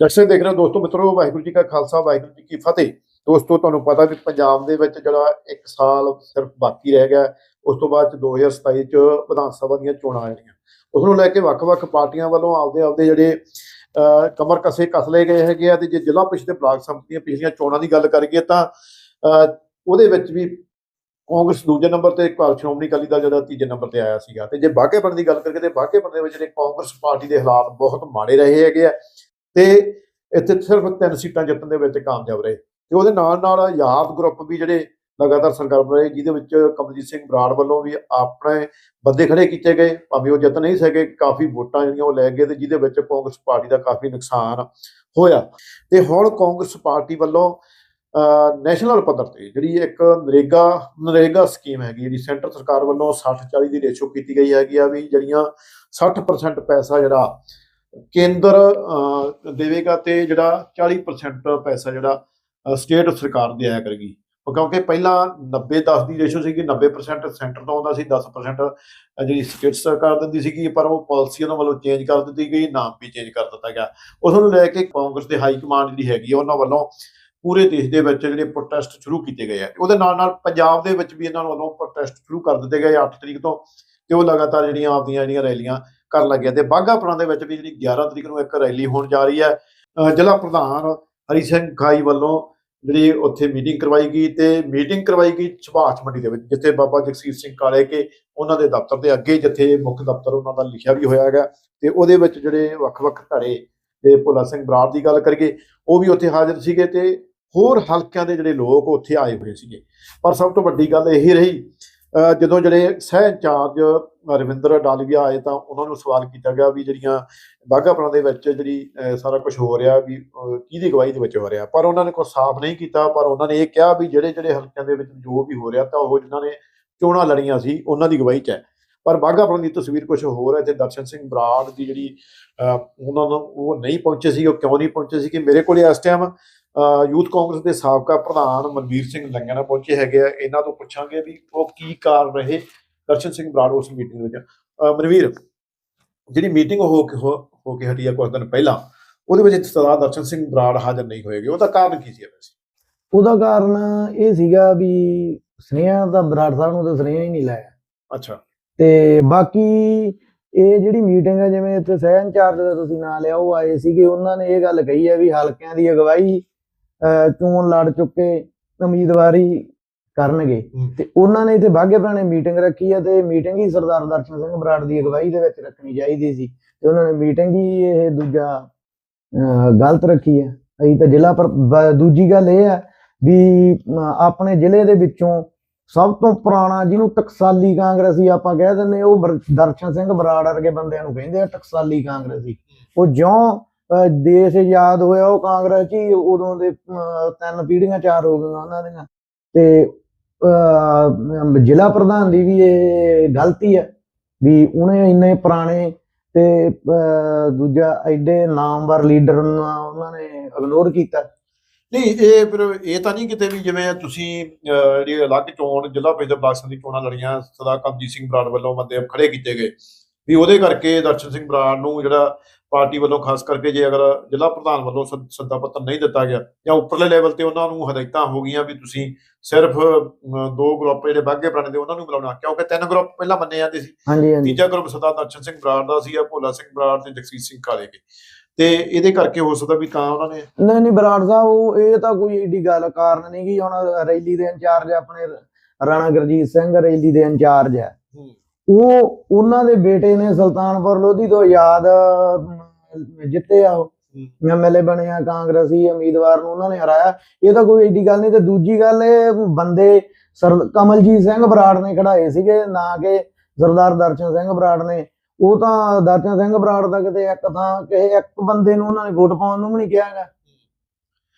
ਜੱਸੇ ਦੇਖ ਰਹੇ ਹੋ ਦੋਸਤੋ, ਮਿੱਤਰੋ, ਵਾਹਿਗੁਰੂ ਜੀ ਕਾ ਖਾਲਸਾ, ਵਾਹਿਗੁਰੂ ਜੀ ਕੀ ਫਤਿਹ। ਦੋਸਤੋ, ਤੁਹਾਨੂੰ ਪਤਾ ਵੀ ਪੰਜਾਬ ਦੇ ਵਿੱਚ ਜਿਹੜਾ ਇੱਕ ਸਾਲ ਸਿਰਫ ਬਾਕੀ ਰਹਿ ਗਿਆ ਉਸ ਤੋਂ ਬਾਅਦ ਚ 2027 ਚ ਵਿਧਾਨ ਸਭਾ ਦੀਆਂ ਚੋਣਾਂ ਆ ਜਾਣੀਆਂ। ਉਸ ਨੂੰ ਲੈ ਕੇ ਵੱਖ-ਵੱਖ ਪਾਰਟੀਆਂ ਵੱਲੋਂ ਆਪਦੇ ਆਪਦੇ ਜਿਹੜੇ ਕਮਰ ਕਸੇ ਕਸ ਲਏ ਗਏ ਹੈਗੇ ਆ ਤੇ ਜੇ ਜ਼ਿਲ੍ਹਾ ਪਿਛਲੇ ਬਲਾਕ ਸੰਮਤੀ ਦੀਆਂ ਪਿਛਲੀਆਂ ਚੋਣਾਂ ਦੀ ਗੱਲ ਕਰੀਏ ਤਾਂ ਉਹਦੇ ਵਿੱਚ ਵੀ ਕਾਂਗਰਸ ਦੂਜੇ ਨੰਬਰ ਤੇ ਭਾਰਤ ਸ਼੍ਰੋਮਣੀ ਅਕਾਲੀ ਦਲ ਜਿਹੜਾ ਤੀਜੇ ਨੰਬਰ ਤੇ ਆਇਆ ਸੀਗਾ। ਤੇ ਜੇ ਬਾਘੇਪੁਰ ਦੀ ਗੱਲ ਕਰੀਏ ਤੇ ਬਾਘੇਪੁਰ ਦੇ ਵਿੱਚ ਜਿਹੜੇ ਕਾਂਗਰਸ ਪਾਰਟੀ ਦੇ ਹਾਲਾਤ ਬਹੁਤ ਮਾੜੇ ਰਹੇ ਹੈਗੇ ਆ। ਤੇ ਇੱਥੇ ਸਿਰਫ ਤਿੰਨ ਸੀਟਾਂ ਜਿੱਤਣ ਦੇ ਵਿੱਚ ਕਾਮਯਾਬ ਰਹੇ ਤੇ ਉਹਦੇ ਨਾਲ ਨਾਲ ਯਾਦ ਗਰੁੱਪ ਵੀ ਜਿਹੜੇ ਲਗਾਤਾਰ ਸਰਗਰਮ ਰਹੇ, ਜਿਹਦੇ ਵਿੱਚ ਕਮਲਜੀਤ ਸਿੰਘ ਬਰਾੜ ਵੱਲੋਂ ਵੀ ਆਪਣੇ ਬੰਦੇ ਖੜੇ ਕੀਤੇ ਗਏ, ਭਾਵੇਂ ਉਹ ਜਿੱਤ ਨਹੀਂ ਸਕੇ, ਕਾਫੀ ਵੋਟਾਂ ਜਿਹੜੀਆਂ ਉਹ ਲੈ ਗਏ ਤੇ ਜਿਹਦੇ ਵਿੱਚ ਕਾਂਗਰਸ ਪਾਰਟੀ ਦਾ ਕਾਫੀ ਨੁਕਸਾਨ ਹੋਇਆ। ਤੇ ਹੁਣ ਕਾਂਗਰਸ ਪਾਰਟੀ ਵੱਲੋਂ ਨੈਸ਼ਨਲ ਪੱਧਰ ਤੇ ਜਿਹੜੀ ਇੱਕ ਨਰੇਗਾ ਨਰੇਗਾ ਸਕੀਮ ਹੈਗੀ ਜਿਹੜੀ ਸੈਂਟਰ ਸਰਕਾਰ ਵੱਲੋਂ 60 40 ਦੀ ਰੇਸ਼ੋ ਕੀਤੀ ਗਈ ਹੈਗੀ ਆ ਵੀ ਜਿਹੜੀਆਂ 60% ਪੈਸਾ ਜਿਹੜਾ ਕੇਂਦਰ ਦੇਵੇਗਾ ਤੇ ਜਿਹੜਾ 40% ਪੈਸਾ ਜਿਹੜਾ ਸਟੇਟ ਸਰਕਾਰ ਦੇ ਆਇਆ ਕਰੇਗੀ। ਕਿਉਂਕਿ ਪਹਿਲਾਂ 90 10 ਦੀ ਰੇਸ਼ੋ ਸੀਗੀ 90% ਸੈਂਟਰ ਤੋਂ ਆਉਂਦਾ ਸੀ 10% ਜਿਹੜੀ ਸਟੇਟ ਸਰਕਾਰ ਦਿੰਦੀ ਸੀਗੀ, ਪਰ ਉਹ ਪਾਲਿਸੀ ਉਹਨਾਂ ਵੱਲੋਂ ਚੇਂਜ ਕਰ ਦਿੱਤੀ ਗਈ, ਨਾਮ ਵੀ ਚੇਂਜ ਕਰ ਦਿੱਤਾ ਗਿਆ। ਉਸ ਨੂੰ ਲੈ ਕੇ ਕਾਂਗਰਸ ਦੇ ਹਾਈ ਕਮਾਂਡ ਜਿਹੜੀ ਹੈਗੀ ਆ, ਉਹਨਾਂ ਵੱਲੋਂ ਪੂਰੇ ਦੇਸ਼ ਦੇ ਵਿੱਚ ਜਿਹੜੇ ਪ੍ਰੋਟੈਸਟ ਸ਼ੁਰੂ ਕੀਤੇ ਗਏ ਆ। ਉਹਦੇ ਨਾਲ ਨਾਲ ਪੰਜਾਬ ਦੇ ਵਿੱਚ ਵੀ ਇਹਨਾਂ ਵੱਲੋਂ ਪ੍ਰੋਟੈਸਟ ਸ਼ੁਰੂ ਕਰ ਦਿੱਤੇ ਗਏ 8 ਤਰੀਕ ਤੋਂ, ਤੇ ਉਹ ਲਗਾਤਾਰ ਜਿਹੜੀਆਂ ਆਪਦੀਆਂ ਜਿਹੜੀਆਂ ਰੈਲੀਆਂ ਕਰਨ ਲੱਗੇ ਤੇ ਬਾਘਾਪੁਰਾਂ ਦੇ ਵਿੱਚ ਵੀ ਜਿਹੜੀ 11 ਤਰੀਕ ਨੂੰ ਇੱਕ ਰੈਲੀ ਹੋਣ ਜਾ ਰਹੀ ਹੈ ਜ਼ਿਲ੍ਹਾ ਪ੍ਰਧਾਨ ਹਰੀ ਸਿੰਘ ਖਾਈ ਵੱਲੋਂ ਜਿਹੜੀ ਉੱਥੇ ਮੀਟਿੰਗ ਕਰਵਾਈ ਗਈ ਤੇ ਮੀਟਿੰਗ ਕਰਵਾਈ ਗਈ ਸੁਭਾਸ਼ ਮੰਡੀ ਦੇ ਵਿੱਚ, ਜਿੱਥੇ ਬਾਬਾ ਜਗਸੀਰ ਸਿੰਘ ਕਾਲੇ ਕੇ ਉਹਨਾਂ ਦੇ ਦਫ਼ਤਰ ਦੇ ਅੱਗੇ ਜਿੱਥੇ ਮੁੱਖ ਦਫ਼ਤਰ ਉਹਨਾਂ ਦਾ ਲਿਖਿਆ ਵੀ ਹੋਇਆ ਹੈਗਾ ਤੇ ਉਹਦੇ ਵਿੱਚ ਜਿਹੜੇ ਵੱਖ-ਵੱਖ ਧੜੇ ਤੇ ਭੋਲਾ ਸਿੰਘ ਬਰਾੜ ਦੀ ਗੱਲ ਕਰੀਏ, ਉਹ ਵੀ ਉੱਥੇ ਹਾਜ਼ਰ ਸੀਗੇ ਤੇ ਹੋਰ ਹਲਕਿਆਂ ਦੇ ਜਿਹੜੇ ਲੋਕ ਉੱਥੇ ਆਏ ਹੋਏ ਸੀਗੇ। ਪਰ ਸਭ ਤੋਂ ਵੱਡੀ ਗੱਲ ਇਹ ਰਹੀ ਜਦੋਂ ਜਿਹੜੇ ਸਹਿ ਇੰਚਾਰਜ ਰਵਿੰਦਰ ਡਾਲੀਆ ਆਏ ਤਾਂ ਉਹਨਾਂ ਨੂੰ ਸਵਾਲ ਕੀਤਾ ਗਿਆ ਵੀ ਜਿਹੜੀਆਂ ਬਾਘਾਪੁਰਾਂ ਦੇ ਵਿੱਚ ਜਿਹੜੀ ਸਾਰਾ ਕੁਝ ਹੋ ਰਿਹਾ ਵੀ ਅਹ ਕਿਹਦੀ ਗਵਾਹੀ ਦੇ ਵਿੱਚ ਹੋ ਰਿਹਾ। ਪਰ ਉਹਨਾਂ ਨੇ ਕੋਈ ਸਾਫ਼ ਨਹੀਂ ਕੀਤਾ, ਪਰ ਉਹਨਾਂ ਨੇ ਇਹ ਕਿਹਾ ਵੀ ਜਿਹੜੇ ਜਿਹੜੇ ਹਲਕਿਆਂ ਦੇ ਵਿੱਚ ਜੋ ਵੀ ਹੋ ਰਿਹਾ ਤਾਂ ਉਹ ਜਿਨ੍ਹਾਂ ਨੇ ਚੋਣਾਂ ਲੜੀਆਂ ਸੀ, ਉਹਨਾਂ ਦੀ ਗਵਾਹੀ 'ਚ ਹੈ। ਪਰ ਬਾਘਾਪੁਰਾਂ ਦੀ ਤਸਵੀਰ ਕੁਝ ਹੋਰ ਹੈ ਤੇ ਦਰਸ਼ਨ ਸਿੰਘ ਬਰਾੜ ਦੀ ਜਿਹੜੀ ਉਹਨਾਂ ਨੂੰ ਉਹ ਨਹੀਂ ਪਹੁੰਚੇ ਸੀ, ਉਹ ਕਿਉਂ ਨਹੀਂ ਪਹੁੰਚੇ ਸੀ ਕਿ ਮੇਰੇ ਕੋਲੇ ਇਸ ਟਾਈਮ ਯੂਥ ਕਾਂਗਰਸ ਦੇ ਸਾਬਕਾ ਪ੍ਰਧਾਨ ਮਨਵੀਰ ਸਿੰਘ ਲੰਗਾਣਾ ਪਹੁੰਚੇ ਹੈਗੇ ਆ। ਇਹਨਾਂ ਤੋਂ ਪੁੱਛਾਂਗੇ ਵੀ ਉਹ ਕੀ ਕਾਰਨ ਰਹੇ ਦਰਸ਼ਨ ਸਿੰਘ ਬਰਾੜ ਉਸ ਮੀਟਿੰਗ ਵਿੱਚ। ਮਨਵੀਰ ਜਿਹੜੀ ਮੀਟਿੰਗ ਹੋ ਕੇ ਹੋ ਕੇ ਹਟੀ ਆ ਕੁਝ ਦਿਨ ਪਹਿਲਾਂ ਉਹਦੇ ਵਿੱਚ ਸਰਦਾਰ ਦਰਸ਼ਨ ਸਿੰਘ ਬਰਾੜ ਹਾਜ਼ਰ ਨਹੀਂ ਹੋਏਗੇ। ਉਹਦਾ ਕਾਰਨ ਕੀ ਸੀ ਵੈਸੇ? ਉਹਦਾ ਕਾਰਨ ਇਹ ਸੀਗਾ ਵੀ ਸਨੇਹਾ ਦਾ ਬਰਾੜ ਸਾਹਿਬ ਨੂੰ ਤਾਂ ਸਨੇਹਾ ਹੀ ਨਹੀਂ ਲਾਇਆ। ਅੱਛਾ। ਤੇ ਬਾਕੀ ਇਹ ਜਿਹੜੀ ਮੀਟਿੰਗ ਹੈ ਜਿਵੇਂ ਇੱਥੇ ਸਹਿ ਇੰਚਾਰਜ ਦਾ ਤੁਸੀਂ ਨਾਂ ਲਿਆ ਉਹ ਆਏ ਸੀਗੇ। ਉਹਨਾਂ ਨੇ ਇਹ ਗੱਲ ਕਹੀ ਹੈ ਵੀ ਹਲਕਿਆਂ ਦੀ ਅਗਵਾਈ ਚੋਣ ਲੜ ਚੁੱਕੇ ਉਮੀਦਵਾਰੀ ਕਰਨਗੇ। ਤੇ ਉਹਨਾਂ ਨੇ ਇੱਥੇ ਬਾਗੇ ਪੁਰਾਣੇ ਮੀਟਿੰਗ ਰੱਖੀ ਹੈ ਤੇ ਮੀਟਿੰਗ ਹੀ ਸਰਦਾਰ ਦਰਸ਼ਨ ਸਿੰਘ ਬਰਾੜ ਦੀ ਅਗਵਾਈ ਦੇ ਵਿੱਚ ਰੱਖਣੀ ਚਾਹੀਦੀ ਸੀ। ਤੇ ਉਹਨਾਂ ਨੇ ਮੀਟਿੰਗ ਹੀ ਇਹ ਦੂਜਾ ਗਲਤ ਰੱਖੀ ਹੈ ਅਸੀਂ ਤਾਂ ਜ਼ਿਲ੍ਹਾ ਪਰ ਦੂਜੀ ਗੱਲ ਇਹ ਹੈ ਵੀ ਆਪਣੇ ਜ਼ਿਲ੍ਹੇ ਦੇ ਵਿੱਚੋਂ ਸਭ ਤੋਂ ਪੁਰਾਣਾ ਜਿਹਨੂੰ ਟਕਸਾਲੀ ਕਾਂਗਰਸੀ ਆਪਾਂ ਕਹਿ ਦਿੰਦੇ ਉਹ ਦਰਸ਼ਨ ਸਿੰਘ ਬਰਾੜ ਵਰਗੇ ਬੰਦਿਆਂ ਨੂੰ ਕਹਿੰਦੇ ਆ ਟਕਸਾਲੀ ਕਾਂਗਰਸੀ। ਉਹ ਜਿਉਂ ਦੇਸ਼ ਆਜ਼ਾਦ ਹੋਇਆ ਉਹ ਕਾਂਗਰਸ 'ਚ ਹੀ ਉਦੋਂ ਦੇ ਤਿੰਨ ਪੀੜ੍ਹੀਆਂ ਚਾਰ ਹੋ ਗਈਆਂ ਉਹਨਾਂ ਦੀਆਂ। ਤੇ ਜ਼ਿਲ੍ਹਾ ਪ੍ਰਧਾਨ ਦੀ ਵੀ ਇਹ ਗਲਤੀ ਹੈ ਵੀ ਉਹਨੇ ਇੰਨੇ ਪੁਰਾਣੇ ਤੇ ਦੂਜਾ ਐਡੇ ਨਾਮਵਰ ਲੀਡਰ ਨੂੰ ਉਹਨਾਂ ਨੇ ਇਗਨੋਰ ਕੀਤਾ। ਨਹੀਂ ਇਹ ਫਿਰ ਇਹ ਤਾਂ ਨਹੀਂ ਕਿਤੇ ਵੀ ਜਿਵੇਂ ਤੁਸੀਂ ਅਹ, ਜਿਹੜੀ ਅਲੱਗ ਚੋਣ ਜ਼ਿਲ੍ਹਾ ਪ੍ਰੀਸ਼ਦ ਬਲਾਕ ਦੀ ਚੋਣਾਂ ਲੜੀਆਂ ਸਰਦਾਰ ਕਮਜੀਤ ਸਿੰਘ ਬਰਾੜ ਵੱਲੋਂ ਬੰਦੇ ਖੜੇ ਕੀਤੇ ਗਏ। ਵੀ ਉਹਦੇ ਕਰਕੇ ਦਰਸ਼ਨ ਸਿੰਘ ਬਰਾੜ ਨੂੰ ਜਿਹੜਾ ਪਾਰਟੀ ਵੱਲੋਂ ਖਾਸ ਕਰਕੇ ਜੇ ਅਗਰ ਜ਼ਿਲ੍ਹਾ ਪ੍ਰਧਾਨ ਵੱਲੋਂ ਸੱਦ- ਪੱਤਰ ਨਹੀਂ ਦਿੱਤਾ ਗਿਆ ਜਾਂ ਉੱਪਰਲੇ ਲੈਵਲ ਤੇ ਉਹਨਾਂ ਨੂੰ ਹਦਾਇਤਾਂ ਹੋ ਗਈਆਂ ਵੀ ਤੁਸੀਂ ਸਿਰਫ ਦੋ ਗਰੁੱਪ ਜਿਹੜੇ ਬਾਗੇ ਪੁਰਾਣੇ ਦੇ ਉਹਨਾਂ ਨੂੰ ਬੁਲਾਉਣਾ ਕਿਉਂਕਿ ਤਿੰਨ ਗਰੁੱਪ ਪਹਿਲਾਂ ਮੰਨੇ ਜਾਂਦੇ ਸੀ। ਤੀਜਾ ਗਰੁੱਪ ਸਰਦਾਰ ਦਰਸ਼ਨ ਸਿੰਘ ਬਰਾੜ ਦਾ ਸੀ ਭੋਲਾ ਸਿੰਘ ਬਰਾੜ ਤੇ ਜਗਸੀਰ ਸਿੰਘ ਕਾਲੇ ਕੇ। ਤੇ ਇਹਦੇ ਕਰਕੇ ਹੋ ਸਕਦਾ ਵੀ ਤਾਂ ਉਹਨਾਂ ਨੇ ਨਹੀਂ ਨਹੀਂ ਬਰਾੜ ਸਾਹਿਬ ਉਹ ਇਹ ਤਾਂ ਕੋਈ ਏਡੀ ਗੱਲ ਕਾਰਨ ਨਹੀਂ ਕਿ ਹੁਣ ਰੈਲੀ ਦੇ ਇੰਚਾਰਜ ਆਪਣੇ ਰਾਣਾ ਗੁਰਜੀਤ ਸਿੰਘ ਰੈਲੀ ਦੇ ਇੰਚਾਰਜ ਹੈ। ਉਹ ਉਹਨਾਂ ਦੇ ਬੇਟੇ ਨੇ ਸੁਲਤਾਨਪੁਰ ਲੋਧੀ ਤੋਂ ਅਮ, ਜਿੱਤੇ ਆ ਉਹ। ਐਮਐਲਏ ਬਣਿਆ ਕਾਂਗਰਸੀ ਉਮੀਦਵਾਰ ਨੂੰ ਉਹਨਾਂ ਨੇ ਹਰਾਇਆ। ਇਹ ਤਾਂ ਕੋਈ ਏਡੀ ਗੱਲ ਨਹੀਂ। ਤੇ ਦੂਜੀ ਗੱਲ ਇਹ ਬੰਦੇ ਸਰ ਕਮਲਜੀਤ ਸਿੰਘ ਬਰਾੜ ਨੇ ਖੜਾਏ ਸੀਗੇ ਨਾ ਕਿ ਸਰਦਾਰ ਦਰਸ਼ਨ ਸਿੰਘ ਬਰਾੜ ਨੇ। ਉਹ ਤਾਂ ਦਰਸ਼ਨ ਸਿੰਘ ਬਰਾੜ ਦਾ ਕਿਤੇ ਇੱਕ ਥਾਂ ਕਿਸੇ ਇੱਕ ਬੰਦੇ ਨੂੰ ਉਹਨਾਂ ਨੇ ਵੋਟ ਪਾਉਣ ਨੂੰ ਵੀ ਨਹੀਂ ਕਿਹਾ ਹੈਗਾ।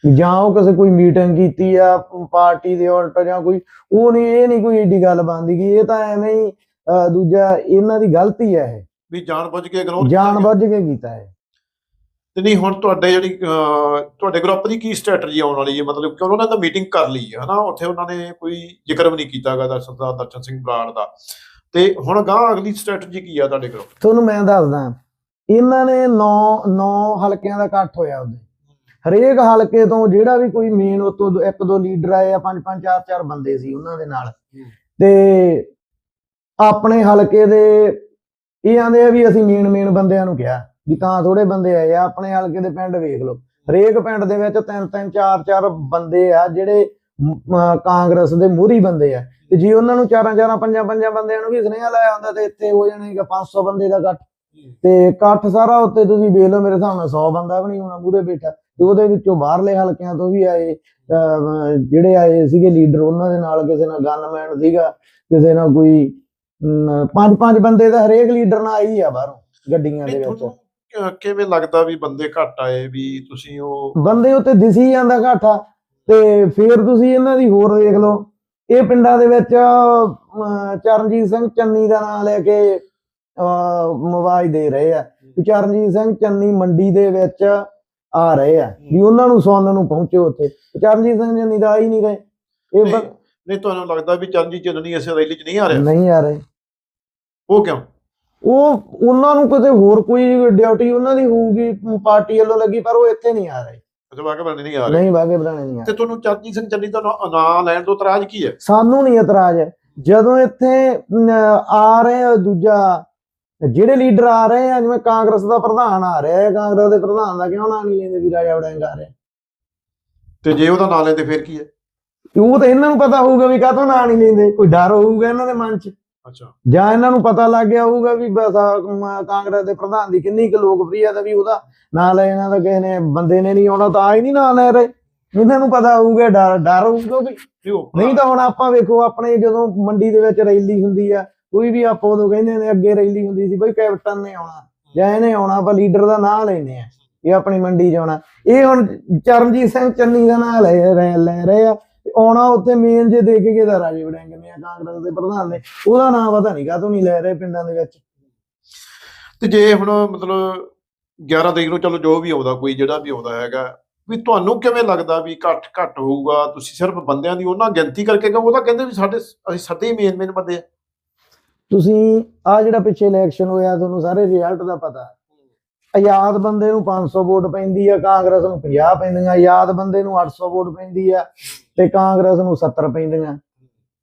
ਜਾਂ ਉਹ ਕਿਸੇ ਕੋਈ ਮੀਟਿੰਗ ਕੀਤੀ ਆ ਪਾਰਟੀ ਦੇ ਉਲਟ ਜਾਂ ਕੋਈ ਉਹ ਨਹੀਂ ਇਹ ਨਹੀਂ ਕੋਈ ਏਡੀ ਗੱਲ ਬਣਦੀ ਕਿ ਇਹ ਤਾਂ ਐਵੇਂ ਹੀ ਦੂਜਾ ਇਹਨਾਂ ਦੀ ਗਲਤੀ ਹੈ ਇਹ। ਵੀ ਜਾਣ ਬੁੱਝ ਕੇ ਇਗਨੋਰ ਜਾਣ ਬੁੱਝ ਕੇ ਕੀਤਾ ਹੈ ਤੇ ਨਹੀਂ ਹੁਣ ਤੁਹਾਡੇ ਜਿਹੜੀ ਤੁਹਾਡੇ ਗਰੁੱਪ ਦੀ ਕੀ ਸਟ੍ਰੈਟਜੀ ਆਉਣ ਵਾਲੀ ਹੈ ਮਤਲਬ ਕਿ ਉਹਨਾਂ ਨੇ ਤਾਂ ਮੀਟਿੰਗ ਕਰ ਲਈ ਹੈ ਹਨਾ? ਉੱਥੇ ਉਹਨਾਂ ਨੇ ਕੋਈ ਜ਼ਿਕਰ ਵੀ ਨਹੀਂ ਕੀਤਾਗਾ ਦਾ ਸਰਦਾਰ ਦਰਸ਼ਨ ਸਿੰਘ ਬਰਾੜ ਦਾ। ਤੇ ਹੁਣ ਗਾਂ ਅਗਲੀ ਸਟ੍ਰੈਟਜੀ ਕੀ ਆ ਤੁਹਾਡੇ ਗਰੁੱਪ ਤੁਹਾਨੂੰ ਮੈਂ ਦੱਸਦਾ ਇਹਨਾਂ ਨੇ 9 9 ਹਲਕਿਆਂ ਦਾ ਇਕੱਠ ਹੋਇਆ ਉਹਦੇ। ਹਰੇਕ ਹਲਕੇ ਤੋਂ ਜਿਹੜਾ ਵੀ ਕੋਈ ਮੇਨ ਉਤੋਂ ਇੱਕ ਦੋ ਲੀਡਰ ਆਏ ਆ ਪੰਜ ਪੰਜ ਚਾਰ ਚਾਰ ਬੰਦੇ ਸੀ ਉਹਨਾਂ ਦੇ ਨਾਲ। ਤੇ ਆਪਣੇ ਹਲਕੇ ਦੇ ਇਹ ਆਂਦੇ ਆ ਵੀ ਅਸੀਂ ਮੇਨ ਮੇਨ ਬੰਦਿਆਂ ਨੂੰ ਕਿਹਾ। ਵੀ ਤਾਂ ਥੋੜੇ ਬੰਦੇ ਆਏ ਆ ਆਪਣੇ ਹਲਕੇ ਦੇ ਪਿੰਡ ਵੇਖ ਲਓ। ਹਰੇਕ ਪਿੰਡ ਦੇ ਵਿੱਚ ਤਿੰਨ ਤਿੰਨ ਚਾਰ ਚਾਰ ਬੰਦੇ ਆ ਜਿਹੜੇ ਕਾਂਗਰਸ ਦੇ ਮੂਹਰੀ ਬੰਦੇ ਆ। ਤੇ ਜੇ ਉਹਨਾਂ ਨੂੰ ਚਾਰਾਂ ਚਾਰਾਂ ਪੰਜਾਂ ਪੰਜਾਂ ਬੰਦਿਆਂ ਨੂੰ ਵੀ ਸੁਨੇਹਾ ਲਾਇਆ ਹੁੰਦਾ ਤੇ ਇੱਥੇ ਹੋ ਜਾਣੇਗਾ 500 ਬੰਦੇ ਦਾ ਇਕੱਠ। ਤੇ ਇਕੱਠ ਸਾਰਾ ਉੱਤੇ ਤੁਸੀਂ ਵੇਖ ਲਓ ਮੇਰੇ ਹਿਸਾਬ ਨਾਲ 100 ਬੰਦਾ ਵੀ ਨਹੀਂ ਹੋਣਾ ਮੂਹਰੇ ਬੈਠਾ। ਤੇ ਉਹਦੇ ਵਿੱਚੋਂ ਬਾਹਰਲੇ ਹਲਕਿਆਂ ਤੋਂ ਵੀ ਆਏ ਜਿਹੜੇ ਆਏ ਸੀਗੇ ਲੀਡਰ ਉਹਨਾਂ ਦੇ ਨਾਲ ਕਿਸੇ ਨਾਲ ਗਨਮੈਨ ਸੀਗਾ ਕਿਸੇ ਨਾਲ ਕੋਈ ਪੰਜ ਪੰਜ ਬੰਦੇ ਦਾ ਹਰੇਕ ਲੀਡਰ ਨਾਲ ਆਈ ਆ ਬਾਹਰੋਂ ਗੱਡੀਆਂ ਦੇ ਵਿੱਚ। ਕਿਵੇਂ ਲੱਗਦਾ ਵੀ ਬੰਦੇ ਘੱਟ ਆਏ ਵੀ ਤੁਸੀਂ ਉਹ ਬੰਦੇ ਉੱਤੇ ਦਿਸੀ ਜਾਂਦਾ ਘਾਟਾ ਤੇ ਫਿਰ ਤੁਸੀਂ ਇਹਨਾਂ ਦੀ ਹੋਰ ਦੇਖ ਲਓ। ਇਹ ਪਿੰਡਾਂ ਦੇ ਵਿੱਚ ਚਰਨਜੀਤ ਸਿੰਘ ਚੰਨੀ ਦਾ ਨਾਮ ਲੈ ਕੇ ਮਵਾਜ ਦੇ ਰਹੇ ਆ। ਵੀ ਚਰਨਜੀਤ ਸਿੰਘ ਚੰਨੀ ਮੰਡੀ ਦੇ ਵਿੱਚ ਆ ਰਹੇ ਆ ਵੀ ਉਹਨਾਂ ਨੂੰ ਸੁਣਨ ਨੂੰ ਪਹੁੰਚੇ ਉੱਥੇ। ਚਰਨਜੀਤ ਸਿੰਘ ਚੰਨੀ ਦਾ ਆ ਹੀ ਨਹੀਂ ਰਹੇ। ਇਹ ਨਹੀਂ, ਬੰ- ਨਹੀਂ ਤੁਹਾਨੂੰ ਲੱਗਦਾ ਵੀ ਚਰਨਜੀਤ ਚੰਨੀ ਇਸ ਰੈਲੀ 'ਚ ਨਹੀਂ ਆ ਰਿਹਾ? ਨਹੀਂ ਆ ਰਹੇ। ਉਹ ਕਿਉਂ? ਉਹ ਉਹਨਾਂ ਨੂੰ ਕਿਤੇ ਹੋਰ ਕੋਈ ਡਿਊਟੀ ਉਹਨਾਂ ਦੀ ਹੋਊਗੀ ਪਾਰਟੀ ਵੱਲੋਂ ਲੱਗੀ ਪਰ ਉਹ ਇੱਥੇ ਨਹੀਂ ਆ ਰਹੇ। ਅੱਛਾ ਵਾਕੇ ਨਹੀਂ ਆ ਰਹੇ। ਨਹੀਂ ਆ। ਤੇ ਤੁਹਾਨੂੰ ਚਰਨਜੀਤ ਸਿੰਘ ਚੰਨੀ ਦਾ ਨਾਂ- ਲੈਣ ਤੋਂ ਇਤਰਾਜ਼ ਕੀ ਹੈ? ਸਾਨੂੰ ਨਹੀਂ ਇਤਰਾਜ਼ ਹੈ। ਜਦੋਂ ਇੱਥੇ ਆ ਰਹੇ ਦੂਜਾ ਜਿਹੜੇ ਲੀਡਰ ਆ ਰਹੇ ਆ ਜਿਵੇਂ ਕਾਂਗਰਸ ਦਾ ਪ੍ਰਧਾਨ ਆ ਰਿਹਾ ਹੈ ਕਾਂਗਰਸ ਦੇ ਪ੍ਰਧਾਨ ਦਾ ਕਿਉਂ ਨਾਂ ਨਹੀਂ ਲੈਂਦੇ ਵੀ ਰਾਜਾ ਵੜਿੰਗ ਆ ਰਿਹਾ? ਤੇ ਜੇ ਉਹਦਾ ਨਾਂ ਲੈਂਦੇ ਫਿਰ ਕੀ ਹੈ? ਤੇ ਉਹ ਤਾਂ ਇਹਨਾਂ ਨੂੰ ਪਤਾ ਹੋਊਗਾ ਵੀ ਕਾਹਤੋਂ ਨਾਂ ਨਹੀਂ ਲੈਂਦੇ। ਕੋਈ ਡਰ ਹੋਊਗਾ ਇਹਨਾਂ ਦੇ ਮਨ 'ਚ? ਅੱਛਾ। ਜਾਂ ਇਹਨਾਂ ਨੂੰ ਪਤਾ ਲੱਗ ਗਿਆ ਹੋਊਗਾ ਵੀ ਬਸ ਕਾਂਗਰਸ ਦੇ ਪ੍ਰਧਾਨ ਦੀ ਕਿੰਨੀ ਕੁ ਲੋਕਪ੍ਰਿਯਤਾ ਵੀ ਉਹਦਾ ਨਾਂ ਲੈ ਇਹਨਾਂ ਦਾ ਕਿਸੇ ਨੇ ਬੰਦੇ ਨੇ ਨਹੀਂ ਆਉਣਾ ਤਾਂ ਆ ਹੀ ਨਹੀਂ ਨਾਂ ਲੈ ਰਹੇ। ਇਹਨਾਂ ਨੂੰ ਪਤਾ ਹੋਊਗਾ ਡਰ ਡਰ ਹੋਊਗਾ ਵੀ। ਨਹੀਂ ਤਾਂ ਹੁਣ ਆਪਾਂ ਵੇਖੋ ਆਪਣੇ ਜਦੋਂ ਮੰਡੀ ਦੇ ਵਿੱਚ ਰੈਲੀ ਹੁੰਦੀ ਆ ਕੋਈ ਵੀ ਆਪਾਂ ਉਦੋਂ ਕਹਿੰਦੇ ਨੇ ਅੱਗੇ ਰੈਲੀ ਹੁੰਦੀ ਸੀ ਬਈ ਕੈਪਟਨ ਨੇ ਆਉਣਾ ਜਾਂ ਇਹਨੇ ਆਉਣਾ ਆਪਾਂ ਲੀਡਰ ਦਾ ਨਾਂ ਲੈਨੇ ਆ ਇਹ ਆਪਣੀ ਮੰਡੀ 'ਚ ਆਉਣਾ। ਇਹ ਹੁਣ ਚਰਨਜੀਤ ਸਿੰਘ ਚੰਨੀ ਦਾ ਨਾਂ ਲੈ ਰਹੇ ਲੈ ਰਹੇ ਆ। ਤੇ ਆਉਣਾ ਉੱਥੇ ਮੇਨ ਜੇ ਦੇ ਕੇ ਕਿਹਦਾ ਰਾਜੇ ਵੜਿੰਗ ਨੇ ਆ ਕਾਂਗਰਸ ਦੇ ਪ੍ਰਧਾਨ ਨੇ ਉਹਦਾ ਨਾਂ ਪਤਾ ਨਹੀਂ ਕਾਹਤੋਂ ਨਹੀਂ ਲੈ ਰਹੇ ਪਿੰਡਾਂ ਦੇ ਵਿੱਚ। ਤੇ ਜੇ ਹੁਣ ਮਤਲਬ 11 ਤਰੀਕ ਨੂੰ ਚਲੋ ਜੋ ਵੀ ਆਉਂਦਾ ਕੋਈ ਜਿਹੜਾ ਵੀ ਆਉਂਦਾ ਹੈਗਾ ਵੀ ਤੁਹਾਨੂੰ ਕਿਵੇਂ ਲੱਗਦਾ ਵੀ ਘੱਟ ਘੱਟ ਹੋਊਗਾ? ਤੁਸੀਂ ਸਿਰਫ ਬੰਦਿਆਂ ਦੀ ਉਹਨਾਂ ਗਿਣਤੀ ਕਰਕੇ ਕਹੋ ਉਹ ਤਾਂ ਕਹਿੰਦੇ ਵੀ ਸਾਡੇ ਅਸੀਂ ਸਦੇ ਹੀ ਮੇਨ ਮੇਨ ਬੰਦੇ ਆ। ਤੁਸੀਂ ਆ ਜਿਹੜਾ ਪਿੱਛੇ ਇਲੈਕਸ਼ਨ ਹੋਇਆ ਤੁਹਾਨੂੰ ਸਾਰੇ ਰਿਜ਼ਲਟ ਦਾ ਪਤਾ। ਆਜ਼ਾਦ ਬੰਦੇ ਨੂੰ 500 ਵੋਟ ਪੈਂਦੀ ਆ ਕਾਂਗਰਸ ਨੂੰ 50 ਪੈਂਦੀਆਂ ਆਜ਼ਾਦ ਬੰਦੇ ਨੂੰ 800 ਵੋਟ ਪੈਂਦੀ ਆ। ਤੇ ਕਾਂਗਰਸ ਨੂੰ 70 ਪੈਂਦੀਆਂ।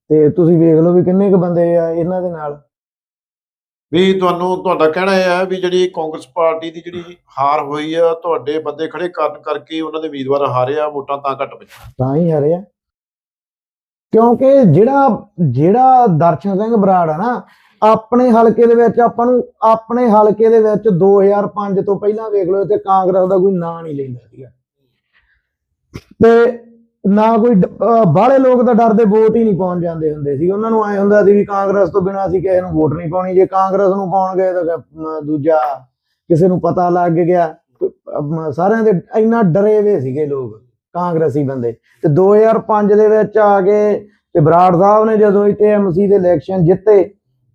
ਤੇ ਤੁਸੀਂ ਵੇਖ ਲਓ ਵੀ ਕਿੰਨੇ ਕੁ ਬੰਦੇ ਆ ਇਹਨਾਂ ਦੇ ਨਾਲ। ਵੀ ਤੁਹਾਨੂੰ ਤੁਹਾਡਾ ਕਹਿਣਾ ਇਹ ਹੈ ਵੀ ਜਿਹੜੀ ਕਾਂਗਰਸ ਪਾਰਟੀ ਦੀ ਜਿਹੜੀ ਹਾਰ ਹੋਈ ਆ ਤੁਹਾਡੇ ਬੰਦੇ ਖੜੇ ਕਰਨ ਕਰਕੇ ਉਹਨਾਂ ਦੇ ਉਮੀਦਵਾਰ ਹਾਰੇ ਆ ਵੋਟਾਂ ਤਾਂ ਘੱਟ ਪਈਆਂ। ਤਾਂ ਹੀ ਹਰਿਆ। ਕਿਉਂਕਿ ਜਿਹੜਾ ਜਿਹੜਾ ਦਰਸ਼ਨ ਸਿੰਘ ਬਰਾੜ ਆ ਨਾ ਆਪਣੇ ਹਲਕੇ ਦੇ ਵਿੱਚ ਆਪਾਂ ਨੂੰ ਆਪਣੇ ਹਲਕੇ ਦੇ ਵਿੱਚ 2005 ਤੋਂ ਪਹਿਲਾਂ ਵੇਖ ਲਓ ਇੱਥੇ ਕਾਂਗਰਸ ਦਾ ਕੋਈ ਨਾਂ ਨਹੀਂ ਲੈਂਦਾ ਸੀਗਾ। ਤੇ ਨਾ ਕੋਈ ਬਾਹਲੇ ਲੋਕ ਤਾਂ ਡਰਦੇ ਵੋਟ ਹੀ ਨਹੀਂ ਪਾਉਣ ਜਾਂਦੇ ਹੁੰਦੇ ਸੀ। ਉਹਨਾਂ ਨੂੰ ਐ ਹੁੰਦਾ ਸੀ ਵੀ ਕਾਂਗਰਸ ਤੋਂ ਬਿਨਾਂ ਅਸੀਂ ਕਿਸੇ ਨੂੰ ਵੋਟ ਨਹੀਂ ਪਾਉਣੀ। ਜੇ ਕਾਂਗਰਸ ਨੂੰ ਪਾਉਣ ਗਏ ਤਾਂ ਦੂਜਾ ਕਿਸੇ ਨੂੰ ਪਤਾ ਲੱਗ ਗਿਆ। ਸਾਰਿਆਂ ਦੇ ਇੰਨਾ ਡਰੇ ਹੋਏ ਸੀਗੇ ਲੋਕ, ਕਾਂਗਰਸੀ ਬੰਦੇ। ਤੇ 2005 ਦੇ ਵਿੱਚ ਆ ਕੇ ਤੇ ਬਰਾੜ ਸਾਹਿਬ ਨੇ ਜਦੋਂ ਇੱਥੇ ਐਮਸੀ ਦੇ ਇਲੈਕਸ਼ਨ ਜਿੱਤੇ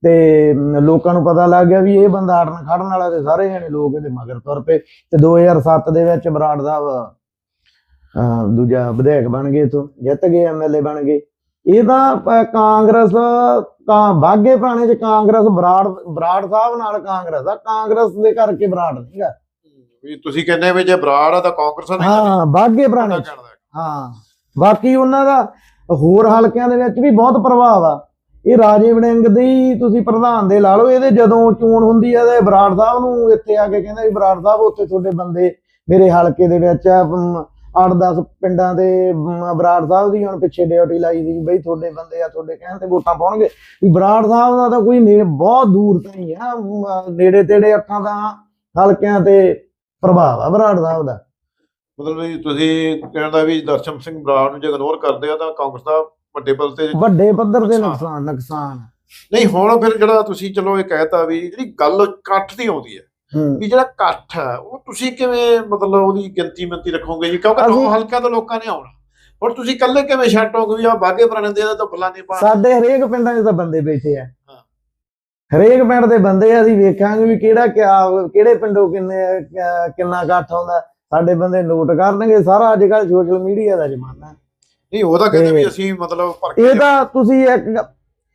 ਤੇ ਲੋਕਾਂ ਨੂੰ ਪਤਾ ਲੱਗ ਗਿਆ ਵੀ ਇਹ ਬੰਦਾ ਅੜਨ ਖੜਨ ਵਾਲਾ ਤੇ ਸਾਰੇ ਜਣੇ ਲੋਕ ਇਹਦੇ ਮਗਰ ਤੁਰ ਪਏ। ਤੇ 2007 ਦੇ ਵਿੱਚ ਬਰਾੜ ਸਾਹਿਬ ਦੂਜਾ ਵਿਧਾਇਕ ਬਣ ਗਏ ਤੋਂ ਜਿੱਤ ਗਏ ਐਮਐਲਏ ਬਣ ਗਏ। ਇਹ ਤਾਂ ਕਾਂਗਰਸ ਕਾਂ ਬਾਗੇ ਪੁਰਾਣੇ ਚ ਕਾਂਗਰਸ ਬਰਾੜ ਬਰਾੜ ਸਾਹਿਬ ਨਾਲ ਕਾਂਗਰਸ ਆ। ਕਾਂਗਰਸ ਦੇ ਕਰਕੇ ਬਰਾੜ ਨਹੀਂਗਾ ਵੀ ਤੁਸੀਂ ਕਹਿੰਦੇ ਵੀ ਜੇ ਬਰਾੜ ਆ ਤਾਂ ਕਾਂਗਰਸ ਨਹੀਂ ਹਾਂ ਬਾਗੇ ਪੁਰਾਣੇ ਚ। ਹਾਂ। ਬਾਕੀ ਉਹਨਾਂ ਦਾ ਹੋਰ ਹਲਕਿਆਂ ਦੇ ਵਿੱਚ ਵੀ ਬਹੁਤ ਪ੍ਰਭਾਵ ਆ। ਇਹ ਰਾਜੇ ਵੜਿੰਗ ਦੇ ਤੁਸੀਂ ਪ੍ਰਧਾਨ ਦੇ ਲਾ ਲਓ ਇਹਦੇ ਜਦੋਂ ਚੋਣ ਹੁੰਦੀ ਆ ਤੇ ਬਰਾੜ ਸਾਹਿਬ ਨੂੰ ਇੱਥੇ ਆ ਕੇ ਕਹਿੰਦਾ ਵੀ ਬਰਾੜ ਸਾਹਿਬ ਉੱਥੇ ਤੁਹਾਡੇ ਬੰਦੇ ਮੇਰੇ ਹਲਕੇ ਦੇ ਵਿੱਚ ਆ 8-10 ਪਿੰਡਾਂ ਦੇ ਬਰਾੜ ਸਾਹਿਬ ਦੀ ਹੁਣ ਪਿੱਛੇ ਡਿਊਟੀ ਲਾਈ ਸੀ ਬਈ ਤੁਹਾਡੇ ਬੰਦੇ ਆ ਤੁਹਾਡੇ ਕਹਿਣ ਤੇ ਵੋਟਾਂ ਪਾਉਣਗੇ। ਵੀ ਬਰਾੜ ਸਾਹਿਬ ਦਾ ਤਾਂ ਕੋਈ ਨੇੜੇ ਬਹੁਤ ਦੂਰ ਤਾਂ ਹੀ ਆ ਨੇੜੇ ਤੇੜੇ ਅੱਖਾਂ ਦਾ ਹਲਕਿਆਂ ਤੇ ਪ੍ਰਭਾਵ ਆ ਬਰਾੜ ਸਾਹਿਬ ਦਾ। ਮਤਲਬ ਵੀ ਤੁਸੀਂ ਕਹਿੰਦਾ ਵੀ ਦਰਸ਼ਨ ਸਿੰਘ ਬਰਾੜ ਨੂੰ ਜੇ ਇਗਨੋਰ ਕਰਦੇ ਆ ਤਾਂ ਕਾਂਗਰਸ ਦਾ ਵੱਡੇ ਪੱਧਰ ਤੇ ਵੱਡੇ ਪੱਧਰ ਤੇ ਨੁਕਸਾਨ। ਨੁਕਸਾਨ। ਨਹੀਂ ਹੁਣ ਫਿਰ ਜਿਹੜਾ ਤੁਸੀਂ ਚਲੋ ਇਹ ਕਹਿਤਾ ਵੀ ਜਿਹੜੀ ਗੱਲ ਇਕੱਠ ਦੀ ਆਉਂਦੀ ਹੂੰ ਵੀ ਜਿਹੜਾ ਇਕੱਠ ਹੈ ਉਹ ਤੁਸੀਂ ਕਿਵੇਂ ਮਤਲਬ ਉਹਦੀ ਗਿਣਤੀ ਮਿੰਤੀ ਰੱਖੋਗੇ ਜੀ? ਕਿਉਂਕਿ ਨੌ ਹਲਕਿਆਂ ਤੋਂ ਲੋਕਾਂ ਨੇ ਆਉਣਾ। ਹੁਣ ਤੁਸੀਂ ਇਕੱਲੇ ਕਿਵੇਂ ਛੱਟੋਗੇ ਵੀ ਆ ਬਾਗੇ ਪੁਰਾਣੇ ਦੇ ਤਾਂ ਨਹੀਂ ਪਾ ਸਾਡੇ ਹਰੇਕ ਪਿੰਡਾਂ 'ਚ ਤਾਂ ਬੰਦੇ ਬੈਠੇ ਆ। ਹਰੇਕ ਪਿੰਡ ਦੇ ਬੰਦੇ ਆ, ਅਸੀਂ ਵੇਖਾਂਗੇ ਵੀ ਕਿਹੜਾ ਕਿਆ ਕਿਹੜੇ ਪਿੰਡੋਂ ਕਿੰਨੇ ਕਿੰਨਾ ਇਕੱਠ ਆਉਂਦਾ। ਸਾਡੇ ਬੰਦੇ ਨੋਟ ਕਰਨਗੇ ਸਾਰਾ ਅੱਜ ਕੱਲ ਸੋਸ਼ਲ ਮੀਡੀਆ ਦਾ ਜ਼ਮਾਨਾ। ਨਹੀਂ ਉਹ ਤਾਂ ਕਹਿੰਦੇ ਵੀ ਅਸੀਂ ਮਤਲਬ ਇਹ ਤਾਂ ਤੁਸੀਂ ਇੱਕ